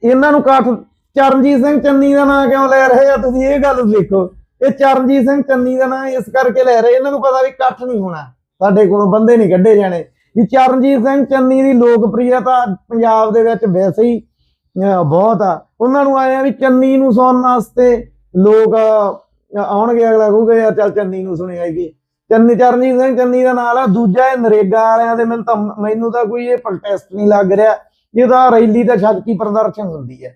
ਇਹਨਾਂ ਨੂੰ ਇਕੱਠ ਚਰਨਜੀਤ ਸਿੰਘ ਚੰਨੀ ਦਾ ਨਾਂ ਕਿਉਂ ਲੈ ਰਹੇ ਆ? ਤੁਸੀਂ ਇਹ ਗੱਲ ਦੇਖੋ। ਇਹ ਚਰਨਜੀਤ ਸਿੰਘ ਚੰਨੀ ਦਾ ਨਾਂ ਇਸ ਕਰਕੇ ਲੈ ਰਹੇ, ਇਹਨਾਂ ਨੂੰ ਪਤਾ ਵੀ ਇਕੱਠ ਨਹੀਂ ਹੋਣਾ। ਸਾਡੇ ਕੋਲੋਂ ਬੰਦੇ ਨਹੀਂ ਕੱਢੇ ਜਾਣੇ। ਵੀ ਚਰਨਜੀਤ ਸਿੰਘ ਚੰਨੀ ਦੀ ਲੋਕਪ੍ਰਿਯਤਾ ਪੰਜਾਬ ਦੇ ਵਿੱਚ ਵੈਸੇ ਹੀ ਬਹੁਤ ਆ। ਉਹਨਾਂ ਨੂੰ ਆਇਆ ਵੀ ਚੰਨੀ ਨੂੰ ਸੁਣਨ ਵਾਸਤੇ ਲੋਕ ਆਉਣਗੇ ਅਗਲਾ ਕਹੂਗਾ, ਯਾਰ ਚੱਲ ਚੰਨੀ ਨੂੰ ਸੁਣਿਆਏਗੀ ਚੰਨੀ, ਚਰਨਜੀਤ ਸਿੰਘ ਚੰਨੀ ਦਾ ਨਾਲ ਆ, ਦੂਜਾ ਇਹ ਨਰੇਗਾ ਵਾਲਿਆਂ ਦੇ ਮੈਨੂੰ ਤਾਂ ਮੈਨੂੰ ਤਾਂ ਕੋਈ ਇਹ ਪ੍ਰੋਟੈਸਟ ਨਹੀਂ ਲੱਗ ਰਿਹਾ। ਇਹਦਾ ਰੈਲੀ ਦਾ ਸ਼ਕਤੀ ਪ੍ਰਦਰਸ਼ਨ ਹੁੰਦੀ ਹੈ।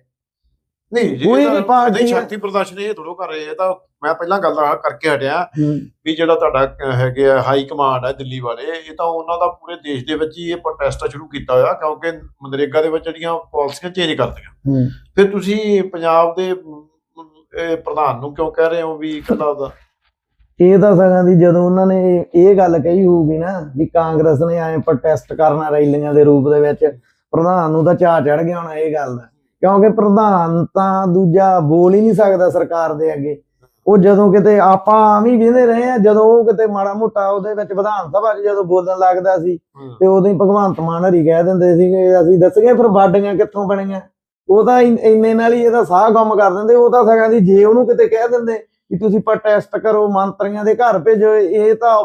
ਨਹੀਂ ਜੀ ਕੋਈ ਵੀ ਪਾਰਟੀ ਨਹੀਂ। ਸ਼ਕਤੀ ਪ੍ਰਦਰਸ਼ਨ ਇਹ ਥੋੜੋ ਕਰ ਰਹੇ ਇਹ ਤਾਂ ਮੈਂ ਪਹਿਲਾਂ ਗੱਲ ਆ ਕਰਕੇ ਹਟਿਆ ਵੀ ਜਿਹੜਾ ਤੁਹਾਡਾ ਹੈਗੇ ਆ ਹਾਈ ਕਮਾਂਡ ਹੈ ਦਿੱਲੀ ਵਾਲੇ ਇਹ ਤਾਂ ਉਹਨਾਂ ਦਾ ਪੂਰੇ ਦੇਸ਼ ਦੇ ਵਿੱਚ ਹੀ ਇਹ ਪ੍ਰੋਟੈਸਟ ਸ਼ੁਰੂ ਕੀਤਾ ਹੋਇਆ ਕਿਉਂਕਿ ਮਨਰੇਗਾ ਦੇ ਵਿੱਚ ਜਿਹੜੀਆਂ ਪਾਲਿਸੀਆਂ ਚੇਂਜ ਕਰਤੀਆਂ ਫਿਰ ਤੁਸੀਂ ਪੰਜਾਬ ਦੇ ਪ੍ਰਧਾਨ ਨੂੰ ਕਿਉਂ ਕਹਿ ਰਹੇ ਹੋ ਵੀ ਕਹਿੰਦਾ ਉਹਦਾ? ਇਹ ਤਾਂ ਸਗਾਂ ਦੀ ਜਦੋਂ ਉਹਨਾਂ ਨੇ ਇਹ ਗੱਲ ਕਹੀ ਹੋਊਗੀ ਨਾ ਵੀ ਕਾਂਗਰਸ ਨੇ ਐਂ ਪ੍ਰੋਟੈਸਟ ਕਰਨਾ ਰੈਲੀਆਂ ਦੇ ਰੂਪ ਦੇ ਵਿੱਚ ਪ੍ਰਧਾਨ ਨੂੰ ਤਾਂ ਚਾਹ ਚੜ ਗਿਆ ਹੋਣਾ ਇਹ ਗੱਲ ਦਾ। ਕਿਉਂਕਿ ਪ੍ਰਧਾਨ ਤਾਂ ਦੂਜਾ ਬੋਲ ਹੀ ਨਹੀਂ ਸਕਦਾ ਸਰਕਾਰ ਦੇ ਅੱਗੇ। ਉਹ ਜਦੋਂ ਕਿਤੇ ਆਪਾਂ ਹੀ ਵੇਂਦੇ ਰਹੇ ਆ ਜਦੋਂ ਉਹ ਕਿਤੇ ਮਾੜਾ ਮੋਟਾ ਉਹਦੇ ਵਿੱਚ ਵਿਧਾਨ ਸਭਾ 'ਚ ਜਦੋਂ ਬੋਲਣ ਲੱਗਦਾ ਸੀ ਤੇ ਉਦੋਂ ਹੀ ਭਗਵੰਤ ਮਾਨ ਹਰੀ ਕਹਿ ਦਿੰਦੇ ਸੀਗੇ ਅਸੀਂ ਦੱਸਗੇ ਫਿਰ ਵਾਡੀਆਂ ਕਿੱਥੋਂ ਬਣੀਆਂ। ਉਹ ਤਾਂ ਇਨ- ਨਾਲ ਹੀ ਇਹਦਾ ਸਾਹ ਗੁੰਮ ਕਰ ਦਿੰਦੇ ਉਹ ਤਾਂ ਸਗਾਂ ਦੀ ਜੇ ਉਹਨੂੰ ਕਿਤੇ ਕਹਿ ਦਿੰਦੇ ਕਿ ਤੁਸੀਂ ਪ੍ਰੋਟੈਸਟ ਕਰੋ ਮੰਤਰੀਆਂ ਦੇ ਘਰ ਭੇਜੋ ਇਹ ਤਾਂ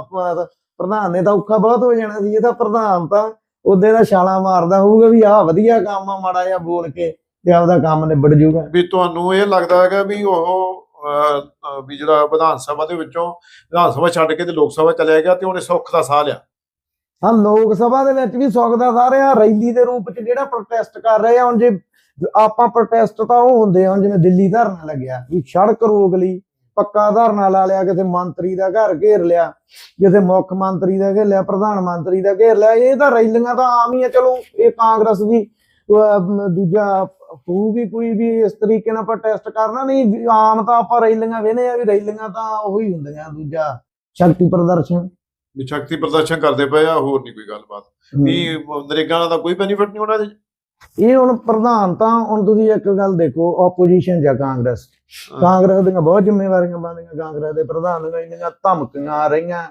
ਪ੍ਰਧਾਨ ਨੇ ਤਾਂ ਔਖਾ ਬਹੁਤ ਹੋ ਜਾਣਾ ਸੀ ਇਹ ਤਾਂ ਪ੍ਰਧਾਨ ਤਾਂ ਉਹਦੇ ਦਾ ਛਾਲਾ ਮਾਰਦਾ ਹੋਊਗਾ ਵੀ ਆਹ ਵਧੀਆ ਕੰਮ ਆ ਮਾੜਾ ਜਿਹਾ ਬੋਲ ਕੇ। ਤੇ ਆਪਦਾ ਕੰਮ ਨਿਬੜ ਜੂਗਾ ਵੀ ਤੁਹਾਨੂੰ ਇਹ ਲੱਗਦਾ ਹੈਗਾ ਵੀ ਉਹ ਅਹ, ਵੀ ਜਿਹੜਾ ਵਿਧਾਨ ਸਭਾ ਦੇ ਵਿੱਚੋਂ ਵਿਧਾਨ ਸਭਾ ਛੱਡ ਕੇ ਤੇ ਲੋਕ ਸਭਾ ਚਲਿਆ ਗਿਆ ਤੇ ਉਹਨੇ ਸੁੱਖ ਦਾ ਸਾਹ ਲਿਆ। ਹਾਂ ਲੋਕ ਸਭਾ ਦੇ ਵਿੱਚ ਵੀ ਸੁਖਦਾ ਸਾਰੇ ਆ ਰੈਲੀ ਦੇ ਰੂਪ ਚ ਜਿਹੜਾ ਪ੍ਰੋਟੈਸਟ ਕਰ ਰਹੇ ਆ ਹੁਣ ਜੇ ਆਪਾਂ ਪ੍ਰੋਟੈਸਟ ਤਾਂ ਉਹ ਹੁੰਦੇ ਆ ਹੁਣ ਜਿਵੇਂ ਦਿੱਲੀ ਧਰਨਾ ਲੱਗਿਆ ਵੀ ਸੜਕ ਰੋਕ ਲਈ ਪੱਕਾ ਧਰਨਾ ਲਾ ਲਿਆ ਕਿਸੇ ਮੰਤਰੀ ਦਾ ਘਰ ਘੇਰ ਲਿਆ ਕਿਸੇ ਮੁੱਖ ਮੰਤਰੀ ਦਾ ਘੇਰ ਲਿਆ ਪ੍ਰਧਾਨ ਮੰਤਰੀ ਦਾ ਘੇਰ ਲਿਆ ਇਹ ਤਾਂ ਰੈਲੀਆਂ ਤਾਂ ਆਮ ਹੀ ਆ ਚਲੋ ਇਹ ਕਾਂਗਰਸ ਦੀ ਅਹ, ਦੂਜਾ ਹੋਊਗੀ ਕੋਈ ਵੀ ਇਸ ਤਰੀਕੇ ਨਾਲ ਪ੍ਰੋਟੈਸਟ ਕਰਨਾ ਨਹੀਂ ਆਮ ਤਾਂ ਆਪਾਂ ਰੈਲੀਆਂ ਵੇਨੇ ਆ ਵੀ ਰੈਲੀਆਂ ਤਾਂ ਉਹੀ ਹੁੰਦੀਆਂ ਦੂਜਾ ਸ਼ਕਤੀ ਪ੍ਰਦਰਸ਼ਨ। ਵੀ ਸ਼ਕਤੀ ਪ੍ਰਦਰਸ਼ਨ ਕਰਦੇ ਪਏ ਆ ਹੋਰ ਨਹੀਂ ਕੋਈ ਗੱਲਬਾਤ। ਵੀ ਨਰੇਗਾ ਤਾਂ ਕੋਈ ਬੈਨੀਫਿਟ ਨਹੀਂ ਉਹਨਾਂ ਦੇ? ਇਹ ਹੁਣ ਪ੍ਰਧਾਨ ਤਾਂ ਹੁਣ ਤੁਸੀਂ ਇੱਕ ਗੱਲ ਦੇਖੋ ਆਪੋਜੀਸ਼ਨ ਜਾਂ ਕਾਂਗਰਸ। ਕਾਂਗਰਸ ਦੀਆਂ ਬਹੁਤ ਜ਼ਿੰਮੇਵਾਰੀਆਂ ਬਣਦੀਆਂ ਕਾਂਗਰਸ ਦੇ ਪ੍ਰਧਾਨ ਦੀਆਂ ਇੰਨੀਆਂ ਧਮਕੀਆਂ ਆ ਰਹੀਆਂ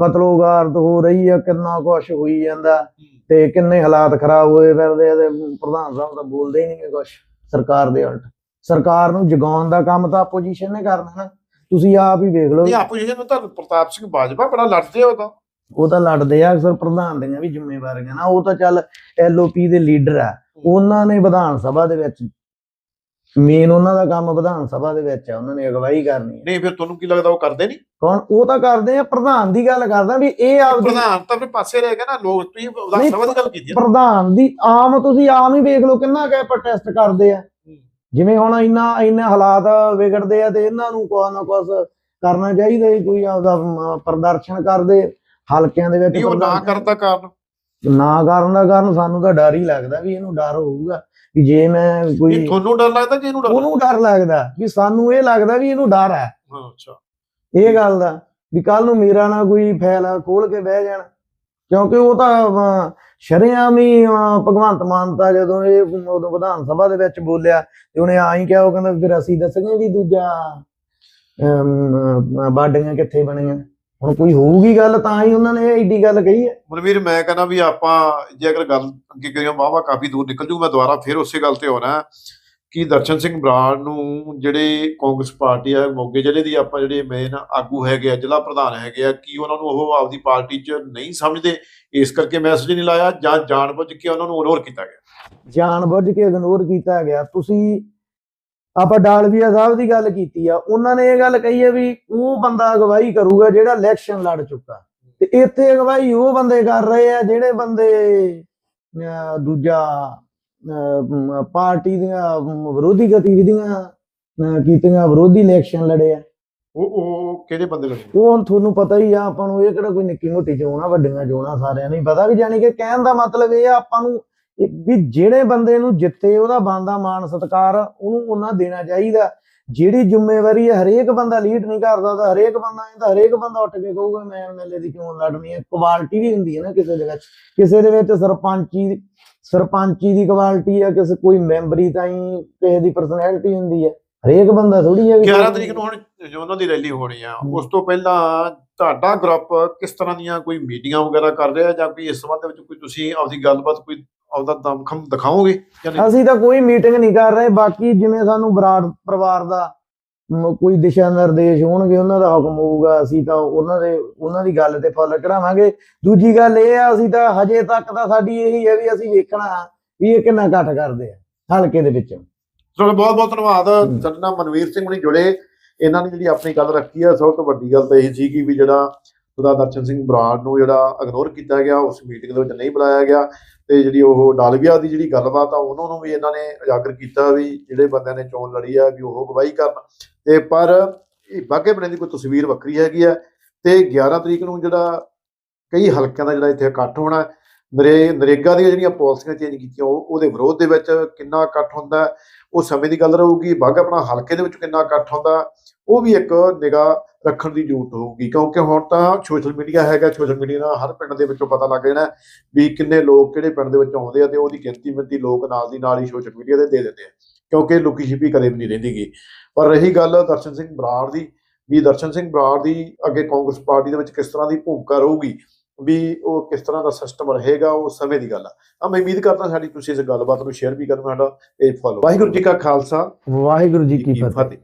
ਕਤਲੋਗਾਰਦ ਹੋ ਰਹੀ ਆ ਕਿੰਨਾ ਕੁਛ ਹੋਈ ਜਾਂਦਾ। ਤੇ ਕਿੰਨੇ ਹਾਲਾਤ ਖਰਾਬ ਹੋਏ ਫਿਰਦੇ ਆ ਤੇ ਪ੍ਰਧਾਨ ਸਾਹਿਬ ਤਾਂ ਬੋਲਦੇ ਹੀ ਨਹੀਂ ਕੁਛ ਸਰਕਾਰ ਦੇ ਉਲਟ। ਸਰਕਾਰ ਨੂੰ ਜਗਾਉਣ ਦਾ ਕੰਮ ਤਾਂ ਆਪੋਜੀਸ਼ਨ ਨੇ ਕਰਨਾ ਨਾ। ਤੁਸੀਂ ਆਪ ਹੀ ਵੇਖ ਲਓ। ਨਹੀਂ ਆਪੋਜੀਸ਼ਨ ਨੂੰ ਤਾਂ ਪ੍ਰਤਾਪ ਸਿੰਘ ਬਾਜਵਾ ਬੜਾ ਲੜਦੇ ਉਹ ਤਾਂ। ਉਹ ਤਾਂ ਲੜਦੇ ਆ ਅਕਸਰ ਪ੍ਰਧਾਨ ਦੀਆਂ ਵੀ ਜ਼ਿੰਮੇਵਾਰੀਆਂ ਨਾ। ਉਹ ਤਾਂ ਚੱਲ ਐਲਓਪੀ ਦੇ ਲੀਡਰ ਆ। ਉਹਨਾਂ ਨੇ ਵਿਧਾਨ ਸਭਾ ਦੇ ਵਿੱਚ ਮੇਨ ਉਹਨਾਂ ਦਾ ਕੰਮ ਵਿਧਾਨ ਸਭਾ ਦੇ ਵਿੱਚ ਆ ਉਹਨਾਂ ਨੇ ਅਗਵਾਈ ਕਰਨੀ ਹੈ ਨਹੀਂ ਫਿਰ ਤੁਹਾਨੂੰ ਕੀ ਲੱਗਦਾ ਉਹ ਕਰਦੇ ਨਹੀਂ? ਕੌਣ? ਉਹ ਤਾਂ ਕਰਦੇ ਆ ਪ੍ਰਧਾਨ ਦੀ ਗੱਲ ਕਰਦਾ ਵੀ ਇਹ ਆਪਦੀ ਪ੍ਰਧਾਨ ਤਾਂ ਫਿਰ ਪਾਸੇ ਰਹਿ ਗਿਆ ਨਾ ਲੋਕ ਤੁਸੀਂ ਵਿਧਾਨ ਸਭਾ ਦੀ ਗੱਲ ਕੀਤੀ ਨਾ। ਪ੍ਰਧਾਨ ਦੀ ਆਮ ਤੁਸੀਂ ਆਮ ਹੀ ਵੇਖ ਲਓ ਕਿੰਨਾ ਕਹੇ ਪ੍ਰੋਟੈਸਟ ਕਰਦੇ ਆ। ਜਿਵੇਂ ਹੁਣ ਇੰਨਾ ਇੰਨੇ ਹਾਲਾਤ ਵਿਗੜਦੇ ਆ ਤੇ ਇਹਨਾਂ ਨੂੰ ਕੋਈ ਨਾ ਕੁਛ ਕਰਨਾ ਚਾਹੀਦਾ ਜੀ ਕੋਈ ਆਪਦਾ ਪ੍ਰਦਰਸ਼ਨ ਕਰਦੇ ਹਲਕਿਆਂ ਦੇ ਵਿੱਚ ਉਹ ਨਾ ਪ੍ਰਦਰਸ਼ਨ- ਕਰਦਾ ਕਾਰਨ। ਨਾ ਕਰਨ ਦਾ ਕਾਰਨ ਸਾਨੂੰ ਤਾਂ ਡਰ ਹੀ ਲੱਗਦਾ ਵੀ ਇਹਨੂੰ ਡਰ ਹੋਊਗਾ। ਵੀ ਜੇ ਮੈਂ ਕੋਈ ਤੁਹਾਨੂੰ ਡਰ ਲੱਗਦਾ ਕਿ ਇਹਨੂੰ ਡਰ ਉਹਨੂੰ ਡਰ ਲੱਗਦਾ ਵੀ ਸਾਨੂੰ ਇਹ ਲੱਗਦਾ ਵੀ ਇਹਨੂੰ ਡਰ ਹੈ। ਹਾਂ, ਅੱਛਾ। ਇਹ ਗੱਲ ਦਾ ਵੀ ਕੱਲ ਨੂੰ ਮੇਰਾ ਨਾ ਕੋਈ ਫੈਲ ਖੋਲ ਕੇ ਬਹਿ ਜਾਣ। ਕਿਉਂਕਿ ਉਹ ਤਾਂ ਸ਼ਰਿਆਮ ਹੀ ਅਹ, ਭਗਵੰਤ ਮਾਨ ਤਾਂ ਜਦੋਂ ਇਹ ਉਦੋਂ ਵਿਧਾਨ ਸਭਾ ਦੇ ਵਿੱਚ ਬੋਲਿਆ ਤੇ ਉਹਨੇ ਆਈ ਕਿਹਾ ਉਹ ਕਹਿੰਦਾ ਫਿਰ ਅਸੀਂ ਦੱਸਗੇ ਵੀ ਦੂਜਾ ਅਮ, ਬਾਡੀਆਂ ਕਿੱਥੇ ਬਣੀਆਂ? ਹੁਣ ਕੋਈ ਹੋਊਗੀ ਗੱਲ ਤਾਂ ਹੀ ਉਹਨਾਂ ਨੇ ਐਡੀ ਗੱਲ ਕਹੀ ਹੈ। ਮਨਵੀਰ ਮੈਂ ਕਹਿੰਦਾ ਵੀ ਆਪਾਂ ਜੇ ਅਗਰ ਗੱਲ ਅੱਗੇ ਕਰੀਏ ਵਾਹਵਾ ਕਾਫੀ ਦੂਰ ਨਿਕਲ ਜੂ ਮੈਂ ਦੁਬਾਰਾ ਫਿਰ ਉਸੇ ਗੱਲ ਤੇ ਆਉਣਾ ਕਿ ਦਰਸ਼ਨ ਸਿੰਘ ਬਰਾੜ ਨੂੰ ਜਿਹੜੇ ਕਾਂਗਰਸ ਪਾਰਟੀ ਆ ਮੋਗੇ ਜ਼ਿਲ੍ਹੇ ਦੀ ਆਪਾਂ ਜਿਹੜੇ ਮੇਨ ਆਗੂ ਹੈਗੇ ਆ ਜ਼ਿਲ੍ਹਾ ਪ੍ਰਧਾਨ ਹੈਗੇ ਆ ਕੀ ਉਹਨਾਂ ਨੂੰ ਉਹ ਆਪਦੀ ਪਾਰਟੀ 'ਚ ਨਹੀਂ ਸਮਝਦੇ? ਇਸ ਕਰਕੇ ਮੈਸੇਜ ਨਹੀਂ ਲਾਇਆ ਜਾਂ ਜਾਣਬੁੱਝ ਕੇ ਉਹਨਾਂ ਨੂੰ ਇਗਨੋਰ ਕੀਤਾ ਗਿਆ? ਜਾਣਬੁੱਝ ਕੇ ਇਗਨੋਰ ਕੀਤਾ ਗਿਆ। ਤੁਸੀਂ ਆਪਾਂ ਡਾਲਵੀਆ ਸਾਹਿਬ ਦੀ ਗੱਲ ਕੀਤੀ ਆ ਉਹਨਾਂ ਨੇ ਇਹ ਗੱਲ ਕਹੀ ਹੈ ਵੀ ਉਹ ਬੰਦਾ ਅਗਵਾਈ ਕਰੂਗਾ ਜਿਹੜਾ ਇਲੈਕਸ਼ਨ ਲੜ ਚੁੱਕਾ। ਤੇ ਇੱਥੇ ਅਗਵਾਈ ਉਹ ਬੰਦੇ ਕਰ ਰਹੇ ਆ ਜਿਹੜੇ ਬੰਦੇ ਦੂਜਾ ਪਾਰਟੀ ਦੀਆਂ ਵਿਰੋਧੀ ਗਤੀਵਿਧੀਆਂ ਕੀਤੀਆਂ ਵਿਰੋਧੀ ਇਲੈਕਸ਼ਨ ਲੜੇ ਆ। ਉਹ ਉਹ ਕਿਹੜੇ ਬੰਦੇ ਲੱਗੇ ਉਹ ਹੁਣ ਤੁਹਾਨੂੰ ਪਤਾ ਹੀ ਆ ਆਪਾਂ ਨੂੰ ਇਹ ਕਿਹੜਾ ਕੋਈ ਨਿੱਕੀ ਮੋਟੀ ਚੋਣ ਵੱਡੀਆਂ ਚੋਣਾਂ ਸਾਰਿਆਂ ਨੂੰ ਪਤਾ ਵੀ ਜਾਣੀ ਕਿ ਕਹਿਣ ਦਾ ਮਤਲਬ ਇਹ ਆ ਆਪਾਂ ਨੂੰ ਵੀ ਜਿਹੜੇ ਬੰਦੇ ਨੂੰ ਜਿੱਤੇ ਉਹਦਾ ਬਣਦਾ ਮਾਣ ਸਤਿਕਾਰ ਉਹਨੂੰ ਉਹਨਾਂ ਦੇਣਾ ਚਾਹੀਦਾ। ਜਿਹੜੀ ਜ਼ਿੰਮੇਵਾਰੀ ਹੈ ਹਰੇਕ ਬੰਦਾ ਲੀਡ ਨਹੀਂ ਕਰਦਾ ਤਾਂ ਹਰੇਕ ਬੰਦਾ ਇਹ ਤਾਂ ਹਰੇਕ ਬੰਦਾ ਉੱਠ ਕੇ ਕਹੂਗਾ ਮੈਂ ਐਮਐਲਏ ਦੀ ਚੋਣ ਲੜਨੀ ਹੈ? ਕੁਆਲਿਟੀ ਵੀ ਹੁੰਦੀ ਹੈ ਨਾ ਕਿਸੇ ਦੇ ਵਿੱਚ। ਕਿਸੇ ਦੇ ਵਿੱਚ ਸਰਪੰਚੀ ਸਰਪੰਚੀ ਦੀ ਕੁਆਲਿਟੀ ਆ ਕਿਸੇ ਕੋਈ ਮੈਂਬਰੀ ਤਾਂ ਹੀ ਕਿਸੇ ਦੀ ਪਰਸਨੈਲਿਟੀ ਹੁੰਦੀ ਹੈ। ਹਰੇਕ ਬੰਦਾ ਥੋੜੀ ਹੈ ਵੀ 11 ਤਰੀਕ ਨੂੰ ਹੁਣ ਜੋ ਉਹਨਾਂ ਦੀ ਰੈਲੀ ਹੋਣੀ ਆ। ਉਸ ਤੋਂ ਪਹਿਲਾਂ ਤੁਹਾਡਾ ਗਰੁੱਪ ਕਿਸ ਤਰ੍ਹਾਂ ਦੀਆਂ ਕੋਈ ਮੀਟਿੰਗਾਂ ਵਗੈਰਾ ਕਰ ਰਿਹਾ ਜਾਂ ਕੋਈ ਇਸ ਸੰਬੰਧ ਵਿੱਚ ਕੋਈ ਤੁਸੀਂ ਆਪਦੀ ਗੱਲਬਾਤ ਕੋਈ ਆਪਦਾ ਦਮਖਮ ਦਿਖਾਓਗੇ ਜਾਂ ਨਹੀਂ? ਅਸੀਂ ਤਾਂ ਕੋਈ ਮੀਟਿੰਗ ਨਹੀਂ ਕਰ ਰਹੇ ਬਾਕੀ ਜਿਵੇਂ ਸਾਨੂੰ ਬਰਾੜ ਪਰਿਵਾਰ ਦਾ ਮ- ਕੋਈ ਦਿਸ਼ਾ ਨਿਰਦੇਸ਼ ਹੋਣਗੇ ਉਹਨਾਂ ਦਾ ਹੁਕਮ ਹੋਊਗਾ ਅਸੀਂ ਤਾਂ ਉਹਨਾਂ ਦੇ ਉਹਨਾਂ ਦੀ ਗੱਲ ਤੇ ਫੁੱਲ ਚੜਾਵਾਂਗੇ ਦੂਜੀ ਗੱਲ ਇਹ ਆ ਅਸੀਂ ਤਾਂ ਹਜੇ ਤੱਕ ਤਾਂ ਸਾਡੀ ਇਹੀ ਹੈ ਵੀ ਅਸੀਂ ਵੇਖਣਾ ਵੀ ਇਹ ਕਿੰਨਾ ਇਕੱਠ ਕਰਦੇ ਆ ਹਲਕੇ ਦੇ ਵਿੱਚ। ਚਲੋ ਬਹੁਤ ਬਹੁਤ ਧੰਨਵਾਦ। ਸਾਡੇ ਨਾਲ ਮਨਵੀਰ ਸਿੰਘ ਹੁਣੀ ਜੁੜੇ। ਇਹਨਾਂ ਨੇ ਜਿਹੜੀ ਆਪਣੀ ਗੱਲ ਰੱਖੀ ਆ ਸਭ ਤੋਂ ਵੱਡੀ ਗੱਲ ਤਾਂ ਇਹ ਸੀ ਕਿ ਵੀ ਜਿਹੜਾ ਉਹਦਾ ਦਰਸ਼ਨ ਸਿੰਘ ਬਰਾੜ ਨੂੰ ਜਿਹੜਾ ਇਗਨੋਰ ਕੀਤਾ ਗਿਆ, ਉਸ ਮੀਟਿੰਗ ਦੇ ਵਿੱਚ ਨਹੀਂ ਬੁਲਾਇਆ ਗਿਆ ਤੇ ਜਿਹੜੀ ਉਹ ਡਾਲਵੀਆ ਦੀ ਜਿਹੜੀ ਗੱਲਬਾਤ ਆ, ਉਹਨਾਂ ਨੂੰ ਵੀ ਇਹਨਾਂ ਨੇ ਉਜਾਗਰ ਕੀਤਾ ਵੀ ਜਿਹੜੇ ਬੰਦਿਆਂ ਨੇ ਚੋਣ ਲੜੀ ਆ ਵੀ ਉਹ ਗਵਾਹੀ ਕਰਨ। ਤੇ ਪਰ ਇਹ ਬਾਗੇ ਬਣੇ ਦੀ ਕੋਈ ਤਸਵੀਰ ਵੱਖਰੀ ਹੈਗੀ ਆ ਤੇ 11 ਤਰੀਕ ਨੂੰ ਜਿਹੜਾ ਕਈ ਹਲਕਿਆਂ ਦਾ ਜਿਹੜਾ ਇੱਥੇ ਇਕੱਠ ਹੋਣਾ, ਨਰੇ ਨਰੇਗਾ ਦੀਆਂ ਜਿਹੜੀਆਂ ਪਾਲਿਸੀਆਂ ਚੇਂਜ ਕੀਤੀਆਂ, ਉਹ ਉਹਦੇ ਵਿਰੋਧ ਦੇ ਵਿੱਚ ਕਿੰਨਾ ਇਕੱਠ ਹੁੰਦਾ ਉਹ ਸਮੇਂ ਦੀ ਗੱਲ ਰਹੂਗੀ ਬਾਗਾ ਆਪਣਾ ਹਲਕੇ ਦੇ ਵਿੱਚ ਕਿੰਨਾ ਇਕੱਠ ਹੁੰਦਾ, ਉਹ ਵੀ ਇੱਕ ਨਿਗਾਹ ਰੱਖਣ ਦੀ ਜ਼ਰੂਰਤ ਹੋਊਗੀ। ਕਿਉਂਕਿ ਹੁਣ ਤਾਂ ਸੋਸ਼ਲ ਮੀਡੀਆ ਹੈਗਾ ਸੋਸ਼ਲ ਮੀਡੀਆ ਨਾਲ ਹਰ ਪਿੰਡ ਦੇ ਵਿੱਚੋਂ ਪਤਾ ਲੱਗ ਜਾਣਾ ਵੀ ਕਿੰਨੇ ਲੋਕ ਕਿਹੜੇ ਪਿੰਡ ਦੇ ਵਿੱਚ ਆਉਂਦੇ ਆ ਤੇ ਉਹਦੀ ਗਿਣਤੀ ਮਿੰਤੀ ਲੋਕ ਨਾਲ ਦੀ ਨਾਲ ਹੀ ਸੋਸ਼ਲ ਮੀਡੀਆ ਤੇ ਦੇ ਦਿੰਦੇ ਆ। ਕਿਉਂਕਿ ਲੁਕੀ ਛਿਪੀ ਕਦੇ ਵੀ ਨਹੀਂ ਰਹਿੰਦੀਗੀ ਪਰ ਰਹੀ ਗੱਲ ਦਰਸ਼ਨ ਸਿੰਘ ਬਰਾੜ ਦੀ, ਵੀ ਦਰਸ਼ਨ ਸਿੰਘ ਬਰਾੜ ਦੀ ਅੱਗੇ ਕਾਂਗਰਸ ਪਾਰਟੀ ਦੇ ਵਿੱਚ ਕਿਸ ਤਰ੍ਹਾਂ ਦੀ ਭੂਮਿਕਾ ਰਹੂਗੀ ਵੀ ਉਹ ਕਿਸ ਤਰ੍ਹਾਂ ਦਾ ਸਿਸਟਮ ਰਹੇਗਾ ਉਹ ਸਮੇਂ ਦੀ ਗੱਲ ਆ। ਤਾਂ ਮੈਂ ਉਮੀਦ ਕਰਦਾ ਸਾਡੀ ਤੁਸੀਂ ਇਸ ਗੱਲਬਾਤ ਨੂੰ ਸ਼ੇਅਰ ਵੀ ਕਰਨਾ ਸਾਡਾ ਇਹ ਫੋਲੋ ਵਾਹਿਗੁਰੂ ਜੀ ਕਾ ਖਾਲਸਾ। ਵਾਹਿਗੁਰੂ ਜੀ ਕੀ ਫਤਿਹ।